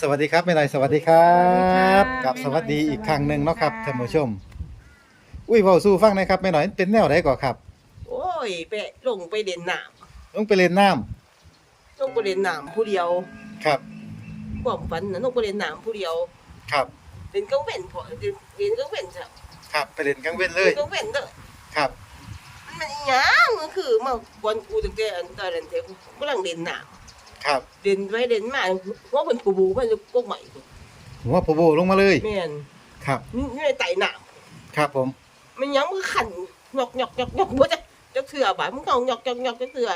สวัสดีครับแม่หน่อยสวัสดีครับสวัสดีค่ะกับสวัสดีแม่หน่อยอีกครั้งหนึ่งเนาะครับสวัสดีค่ะ ท่านผู้ชม อุ้ยเว้าสู้ฟังหนะครับแม่หน่อยเป็นแนวไหนก่อนครับโอ้ยไปลงไปเด่นน้ลงไปเล่นน้ำำลงไปเด่นน้ำผู้เดียวครับความฝันนะลงไปเด่นน้ำผู้เดียวครับเด่นกังเว้นพอเด่นเด่นกังเว้นจ้ะครับไปเล่นกลางเว้นเลยเด่นกังเว้นเด้อครับมันมันอีหยังมันคือมาวันกูตั้งแต่อันตอนนั้นแต่กูกำลังเด่นน้ ครับำเด่นไปเด่นมาหัวมันปูบูมันกกใหม่หัวโปโบลงมาเลยแม่นครับนี่ในไต่น้ครับผมำมันหยังมือขันหยอกหยอกหยอกหยอกบ่จะจะเถื่อบาดมึงเอาหยอกหยอกหยอกจะเถื่อ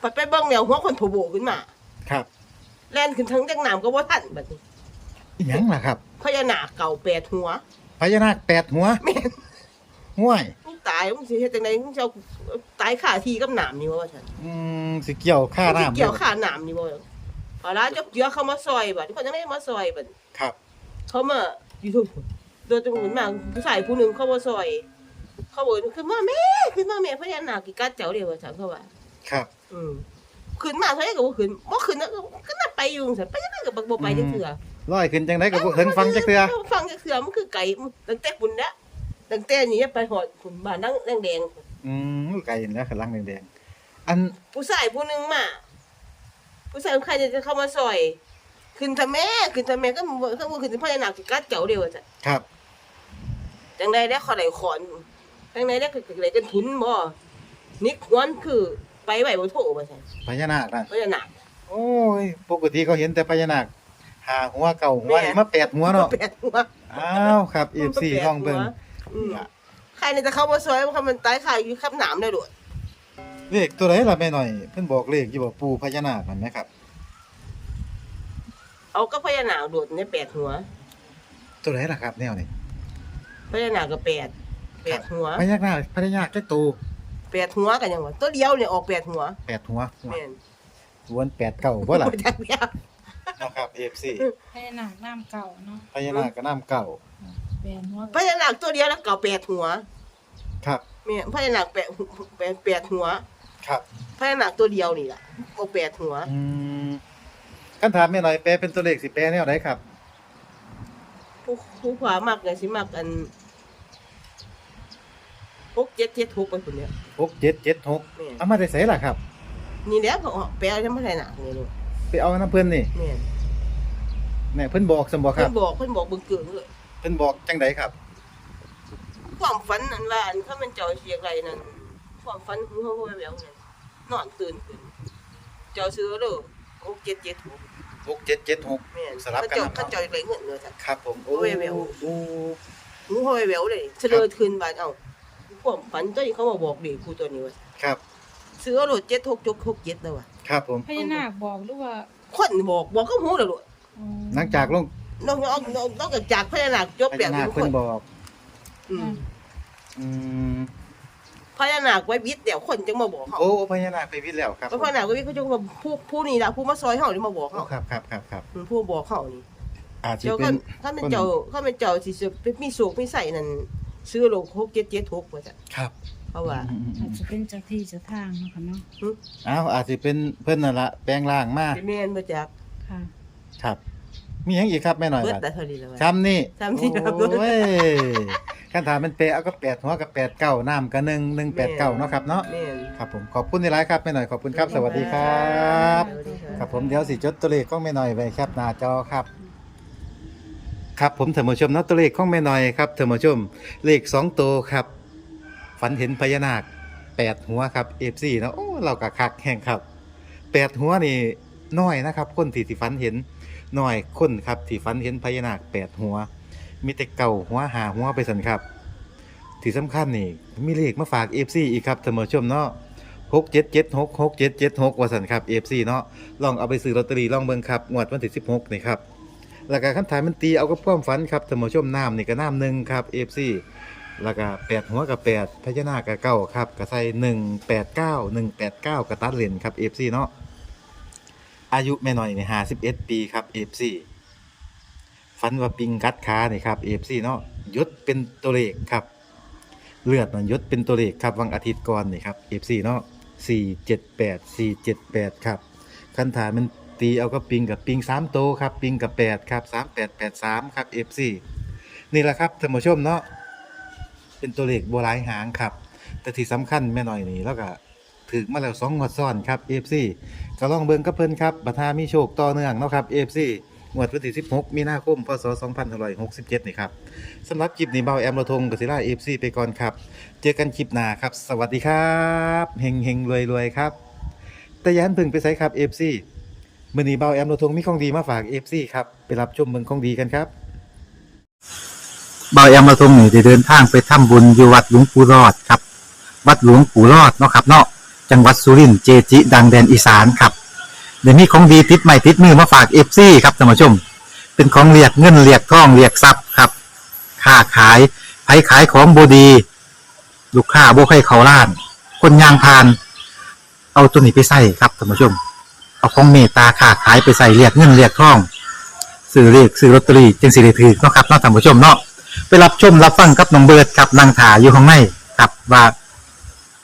ไปไปเบิ่งแนวหัวคนปูบูขึ้นมา ครับแล่นขึ้นทั้งจังน้ำก็บ่ทันบัดนี้อีหยังล่ะครับพญานาคเก่าแปดหัวพญานาคแปดหัวแม่นห้วยมึง ตายมึงสิเฮ็ดจังไดมึงจะเอาตายขาทีกับหนามนี่บ่ว่าซั่นอืมสิเกี่ยวค่ามึงสิน้ำเกี่ยวขาหนามนี่บ่พอละจกเจือเข้ามาซอยบัดเขาจังได๋มาซอยบัดครับ เขามาอยู่ทุกโดนตำรวจมาผู้ชายผู้หนึงเขามาซอย เขาบอกขึ้นมาแม่ขึ้นมาแม่พญานาคกี่กัดเจ้าเดียวว่าซั่นเขาว่าครับ อืมขึ้นมาเท่าไหร่ก็บ่ขึ้นบ่ขึ้นนะก็น่าไปอยู่ซั่นไปจังได๋ก็บ่บ่ไปจังเทื่อร้อยขึ้นจังไดก็บ่เห็นฟังจักเทื่อฟังจักเทื่อมันคือไก่ตั้งแต่ปุ่นละ ตั้งแต่นี้ไปหอดปุ่นบ้านนั่งแดงๆอืมไกลแล้วข้างหล่างแดงๆอันผู้ชายผู้หนึงมาผู้ชายใครจะเข้ามาซอย ขึ้นทำแม่ขึ้นทำแม่ก็บ่ก็บ่ขึ้นที่พ่อหนักสิกัดเจ้าเดียวจ้ะครับ จังไดได้ขอไหลขอนจังไดได้ก็เลยกันทุนบ่นิกงอนคือไปไหวบ่โทว่าซั่นพญานาคนะพ่อหนัก โอ้ย ปกติเขาเห็นแต่พญานาคหาหัวเก่าหัวแม่นี่มาแปดหัวเนาะแปดหัว อ้าวครับเอฟซีห้องเบิ่ง อืมใครเนี่ยจะเข้ามาซอยมันมันตายข่ายอยู่ขับหนามได้โดดเลขตัวไหนล่ะแม่หน่อย เพิ่นบอกเลขอยู่บ่ปูพญานาคนั่นไหมครับ เอาก็พ่อหนักโดดในแปดหัวตัวไหนล่ะครับแนวนี้พ่อหนักก็แปดแปดหัวพญานาคพญานาคแค่ตัวแปดหัวกันยังวะตัวเดียวเนี่ยออกแปดหัวแปดหัวแม่นวนแปดเก่าบ่ล่ะบ่จักเดียวนะครับเอฟซีให้หนักน้ำเก่าเนาะพญานาคก็น้ำเก่า แบนหัวพญานาคตัวเดียวแล้วเก่าแปดหัวครับ แม่พญานาคแปดแปดแปดหัวครับพญานาคตัวเดียวนี่แหละโอแปดหัว อืมคันถามแม่หน่อยแปลเป็นตัวเลขสิแปลแนวไหนครับ ผู้ผู้ขวามักไงสิมักอันหกเจ็ดเจ็ดหกไปคนเนี้ยหกเจ็ดเจ็ดหกแม่นเอามาได้ใส่ล่ะครับ นี่แหล้วเขาแปลยังไม่ได้หนักเลยลูกไปเอาน้ำเพิ่นนี่แม่นแม่เพิ่นบอกสมบอกคเพิ่รับ นบอกเพิ่นบอกเบิ่งเกิงเลยเพิ่นบอกจังไดครับ ความฝันนั่นว่าอันเขาเป็นเจ้าเชียงไรนั่นความฝันของเขาแววๆนั่นนอนตื่นขึ้นเจ้าซื้อเด้อหกเจ็ดเจ็ดหกหกเจ็ดเจ็ดหกแม่นสลับกันเขาเจ้านะเขาเจ้าไรเงินเลยจ้ะ ครับผมโอ้ยแววโอ้หนูห้อยแหววเลยเฉลยคืนบาดเอ้าความฝันตัวนี้เขามาบอกเด็กกูตัวนี้ว่าครับซื้อรถเจ็ดหกจกหกเจ็ดแล้วว่ะครับผมพญานาคบอกหรือว่าคนบอกบอกก็หูแล้วลูกอืมหลังจากลง น้องน้องน้องน้องก็จากพญานาคจบพแปลญากนาคทุกคเพิ่นนบอก อืมอืมพญานาคไว้วิทย์เดี๋ยวคนจึงมาบอกเขาโอ้พญานาคไปวิทย์แล้วครับเพราะพญานาคไว้วิทย์เขาจะมาผู้ผู้นี่ละผู้มาซอยเขานี่มาบอกโอ้เขาครับครับครับครับอืมผู้บอกเขานี่ อาจจะเดี๋ยวเป็ก็นถ้าเป็นเจ้าถ้าเป็นเจ้าสิจะมีโศกมีใส่นั่นซื้อโลกหกเจ็ดเจ็ดหกว่าจ้ะครับเพราะว่า อืมอืมอาอืจมจะเป็นเจ้าที่เจ้าทางเนาะค่ะเนาะอ้าวอาจจะเป็นเพิ่นนั่นละแปลงร่างมาเป็นแม่นมาจากค่ะ ครับ มีหยังอีกครับแม่หน่อยเบิดบัดแต่เท่านี้แล้วว่ะ ซ้ำนี่ซ้ำนี่ครับ โอ้ยคันถามมันเปะเอาก็แปดหัวกับแปดเก้าน้ำกับหนึ่งหนึ่งแปดเก้าเนาะครับเนาะแม่นครับผมขอบคุณในไลฟ์ครับแม่หน่อยขอบคุณครับสวัสดีครับ สวัสดีครับครับผมเดี๋ยวสิจดตัวเลขของแม่หน่อยไว้ครับหน้าจอครับ ครับผมเถมชมเนาะตัวเลขของแม่หน่อยครับเถมชมเลขสองตัวครับ ฝันเห็นพญานาคแปดหัวครับเอฟซีเนาะโอ้เรากะคักแห่งครับแปดหัวนี่น้อยนะครับ คนที่ที่ฝันเห็น น้อยคนครับที่ฝันเห็นพญานาคแปดหัว มีแต่เก่าหัวหาหัวไปสันครับ ที่สำคัญนี่มีเลขมาฝากเอฟซีอีกครับเถมชมเนาะหกเจ็ดเจ็ดหกหกเจ็ดเจ็ดหกว่าสันครับเอฟซีเนาะลองเอาไปซื้อลอตเตอรี่ลองเบิ่งครับงวดวันที่สิบหกนี่ครับแล้วก็คำถามมันตีเอากับความฝันครับท่านผู้ชมน้ำนี่ก็น้ำหนึ่งครับเอฟซีแล้วก็แปดหัวกับแปดพญานาคกับเก้าครับก็ใส่หนึ่งแปดเก้าหนึ่งแปดเก้ากระตัดเลนครับเอฟซีเนาะ อายุแม่หน่อยนี่ห้าสิบเอ็ดปีครับเอฟซีฝันว่าปิงกัดขานี่ครับเอฟซีเนาะยศเป็นตัวเลขครับ เลือดมันยศเป็นตัวเลขครับวันอาทิตย์ก่อนนี่ครับ FC เนาะ478 478ครับคันฐานมันตีเอาก็ปิงกับปิง3โตครับปิงกับ8ครับ3883ครับ FC นี่แหละครับท่านผู้ชมเนาะเป็นตัวเลขโบราณหางครับ แต่ที่สำคัญแม่น้อยนี่แล้วก็ถึกมาแล้ว2งวดซ้อนครับ FC ก็ลองเบิ่งกับเพิ่นครับบัดหามีโชคต่อเนื่องเนาะครับ FC งวดวันที่ 16 มีนาคม พศ 2567 นี่ครับสำหรับคลิปนี้เบาแอมระทงกับศิลา FC ไปก่อนครับ เจอกันคลิปหน้าครับ สวัสดีครับเฮงเฮงรวยรวยครับ แต่ยันพึ่งไปใส่ครับ FC มื้อนี้เบาแอมระทงมีของดีมาฝาก FC ครับ ไปรับชมเมืองของดีกันครับเบาแอมมาทงนี่ได้เดินทางไปทำบุญอยู่วัดหลวงปู่รอดครับ วัดหลวงปู่รอดเนาะครับเนาะ จังหวัดสุรินทร์เจจิ ดังแดนอีสานครับเดี๋ยวนี้ของดีติดใหม่ติดมือมาฝากเอฟซีครับท่านผู้ชม เป็นของเรียกเงินเรียกทองเรียกทรัพย์ครับค้าขายไผขายของบดี ลูกค้าบ่ใครเขาล้าน คนยางพาน เอาตัวนี้ไปใส่ครับท่านผู้ชม เอาของเมตตาค้าขายไปใส่เรียกเงินเรียกทองซื้อเรียกซื้อลอตเตอรี่จึงสิได้ถือเนาะครับเนาะท่านผู้ชมเนาะไปรับชมรับฟังกับน้องเบิร์ดครับนางถาอยู่ข้างในครับว่า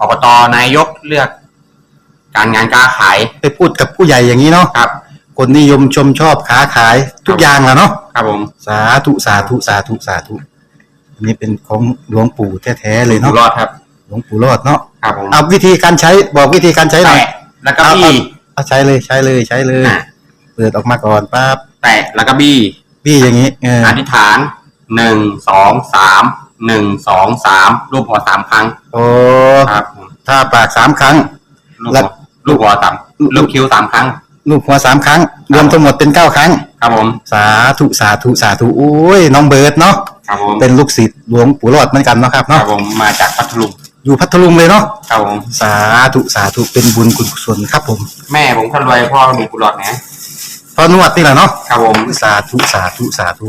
อบตนายกเลือก การงานการขายไปพูดกับผู้ใหญ่อย่างนี้เนาะครับ คนนิยมชมชอบค้าขายทุกอย่างแหล้วเนาะครับผมสาธุสาธุสาธุสาธุอันนี้เป็นของหลวงปู่แท้ๆเลยอยู่เนาะรอดครับ หลวงปู่รอดเนาะครับผมเอาวิธีการใช้บอกวิธีการใช้หน่อย แตะแล้วก็บี้ เอาใช้เลยใช้เลยใช้เลย อะ เปิดออกมาก่อนปั๊บแตะแล้วก็บี้พี่อย่างนี้เอออธิษฐานหนึ่งสองสาม หนึ่งสองสามรูปหัวสามครั้งโอ้ครับผมถ้าปากสามครั้งลูกแล้หัววลูกหัวสามลูกคิ้วสามครั้ง ลูกหัวสามครั้ง รวมทั้งหมดเป็นเก้าครั้ง ครับผมสาธุสาธุสาธุโอ้ยน้องเบิร์ดเนาะครับผมเป็นลูกศิษย์หลวงปู่รอดเหมือนกันเนาะครับครัเนาะบผมมาจากพัทลุงอยู่พัทลุงเลยเนาะครับผมสาธุสาธุเป็นบุญกุศลครับผมแม่ผมคนรวยพ่อมีกุหลาบนะพอนวดนี่แหละเนาะครับผมสาธุสาธุสาธุ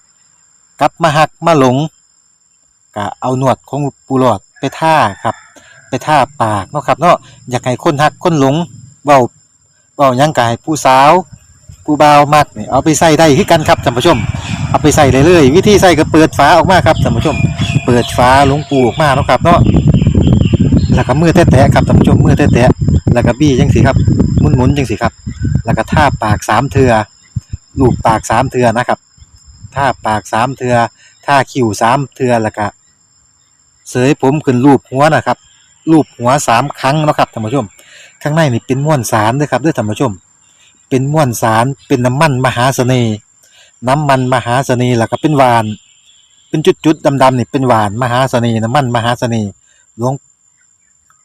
กลับมาหักมาหลงก็เอาหนวดของปูหลอดไปท่าครับ ไปท่าปากเนาะครับเนาะอยากให้คนหักคนหลงเว้าเว้ายังกายผู้สาวผู้บ่าวมักนี่เอาไปใส่ได้คือกันครับท่านผู้ชม เอาไปใส่เลยเลยวิธีใส่ก็เปิดฝาออกมาครับท่านผู้ชม เปิดฝาหลงปูออกมาเนาะครับเนาะแล้วก็มือแตะๆครับท่านผู้ชมมือแตะๆแล้วก็บี้จังสิครับหมุนๆจังสิครับ แล้วก็ท่าปากสามเทือลูบปากสามเทือนะครับ ท่าปากสามเทือท่าคิ้วสามเทือแล้วก็เสยผมขึ้นรูปหัวนะครับรูปหัวสามครั้งนะครับท่านผู้ชม ข้างในนี่เป็นม้วนสารด้วยครับด้วยท่านผู้ชม เป็นม้วนสารเป็นน้ำมันมหาเสน่ห์น้ำมันมหาเสน่ห์แล้วก็เป็นหวาน เป็นจุดๆดำๆนี่เป็นหวานมหาเสน่ห์น้ำมันมหาเสน่ห์หลวง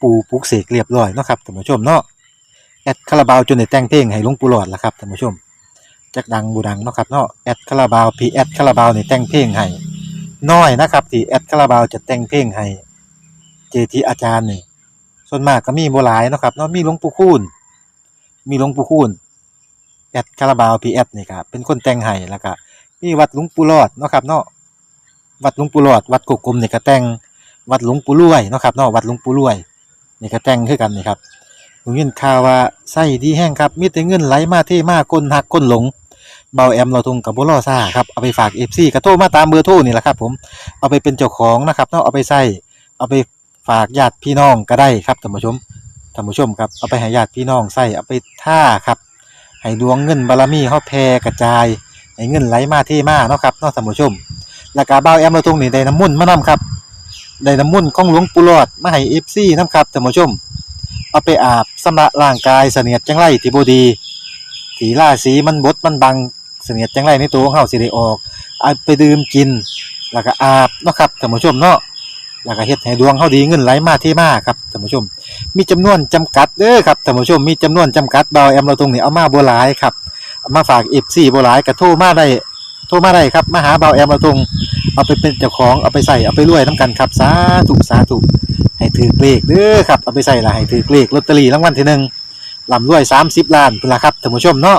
ปู่ปลุกเสกเรียบร้อยนะครับท่านผู้ชมเนาะแอดคาราบาวจนได้แต่งเพลงให้หลวงปู่หลอดแล้วครับท่านผู้ชม จักดังบูดังเนาะครับเนาะแอดคาราบาวพีแอดคาราบาวนี่แต่งเพลงให้น้อยนะครับที่แอดคาราบาวจะแต่งเพลงให้เจทีอาจารย์นี่ส่วนมากก็มีบ่หลายเนาะครับเนาะมีหลวงปู่คูณมีหลวงปู่คูณแอดคาราบาวพีแอดนี่ครับเป็นคนแต่งให้แล้วก็มีวัดหลวงปู่รอดเนาะครับเนาะวัดหลวงปู่รอด วัดกกกลมนี่ก็แต่งวัดหลวงปู่รวยเนาะครับเนาะวัดหลวงปู่รวยนี่ก็แต่งคือกันนี่ครับผมยินข่าวว่าไส้ดีแห้งครับมีแต่เงินไหลมาเทมาก้นหักก้นหลง เบาแอมเราทงกับบุรอซ่าครับเอาไปฝากเอฟซีกระโทรมาตามเบอร์โทรนี่แหละครับผมเอาไปเป็นเจ้าของนะครับเนาะเอาไปใส่เอาไปฝากญาติพี่น้องก็ได้ครับท่านผู้ชมท่านผู้ชมครับเอาไปให้ญาติพี่น้องใส่เอาไปท่าครับให้ดวงเงินบารมีเฮาแผ่กระจายให้เงินไหลมาเทมาเนาะครับเนาะท่านผู้ชมแล้วก็เบาแอมเราทงนี่ได้น้ำมุ่นมานํครับได้น้ำมุ่นของหลวงปู่หลอดมาให้เอฟซีนํครับท่านผู้ชม เอาไปอาบสำระร่างกายเสนียดจังไรที่บดีถีล่าสีมันบดมันบัง เสนียดจังไรในตัวของเฮาสิได้ออกเอาไปดื่มกิน แล้วก็อาบเนาะครับท่านผู้ชมเนาะแล้วก็เฮ็ดให้ดวงเฮาดีเงินไหลมาเทมาครับท่านผู้ชม มีจำนวนจำกัดเด้อครับท่านผู้ชมมีจำนวนจำกัดเบาแอมเราตรงนี้เอามาบ่หลายครับเอามาฝาก FC บ่หลายก็โทรมาได้โทรมาได้ครับมาหาเบาแอมเราตรงเอาไปเป็นเจ้าของเอาไปใส่เอาไปรวยนํกันครับสาธุสาธุให้ถือเลขเด้อครับเอาไปใส่ละให้ถือเลขลอตเตอรี่รางวัลที่หนึ่งลำรวย30ล้านพุ่นละครับท่านผู้ชมเนาะ